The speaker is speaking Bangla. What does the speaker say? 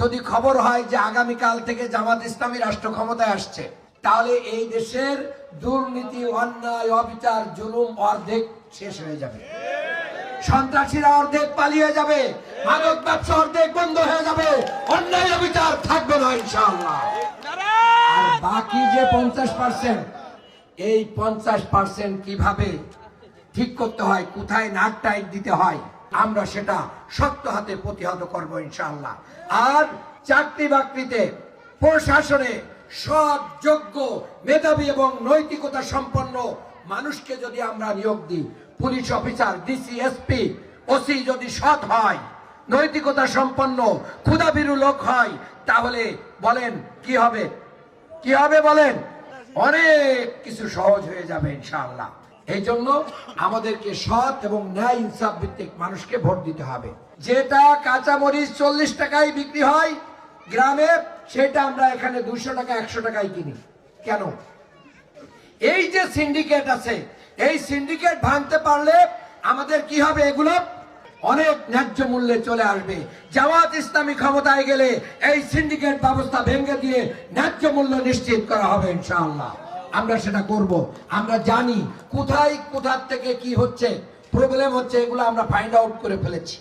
যদি খবর হয় যে আগামীকাল থেকে জামাত ইসলামী রাষ্ট্র ক্ষমতায় আসছে, তাহলে এই দেশের দুর্নীতি, অন্যায়, অবিচার, জুলুম অর্ধেক শেষ হয়ে যাবে। সন্ত্রাসীরা অর্ধেক পালিয়ে যাবে, মাদক ব্যবসা অর্ধেক বন্ধ হয়ে যাবে, অন্যায়, অবিচার থাকবে না, ইনশাআল্লাহ। আর বাকি যে পঞ্চাশ পার্সেন্ট এই পঞ্চাশ পার্সেন্ট কীভাবে ঠিক করতে হয়, কোথায় নাক টাইট দিতে হয় আমরা সেটা শক্ত হাতে প্রতিহত করব ইনশাআল্লাহ। আর চাকরি বাকরিতে প্রশাসনে সৎ, যোগ্য, মেধাবী এবং নৈতিকতা সম্পন্ন মানুষকে যদি আমরা নিয়োগ দিই, police officer, DC, SP, OC যদি সৎ হয়, নৈতিকতা সম্পন্ন ক্ষুদাভীরু লোক হয়, তাহলে বলেন, কি হবে? কি হবে বলেন? অনেক কিছু সহজ হয়ে যাবে ইনশাআল্লাহ। এই জন্য আমাদেরকে সৎ এবং ন্যায় ইনসাফ ভিত্তিক মানুষকে ভোট দিতে হবে। যেটা কাঁচামরিচ চল্লিশ টাকায় বিক্রি হয় গ্রামে, সেটা আমরা এখানে দুশো টাকা, একশো টাকায় কিনি। কেন? এই যে সিন্ডিকেট আছে, এই সিন্ডিকেট ভাঙতে পারলে আমাদের কি হবে এগুলো? অনেক ন্যায্য মূল্যে চলে আসবে। জামাত ইসলামী ক্ষমতায় গেলে এই সিন্ডিকেট ব্যবস্থা ভেঙে দিয়ে ন্যায্য মূল্য নিশ্চিত করা হবে ইনশাআল্লাহ। আমরা সেটা করব। আমরা জানি কোথায়, কোথার থেকে কি হচ্ছে। প্রবলেম হচ্ছে, এগুলো আমরা ফাইন্ড আউট করে ফেলেছি।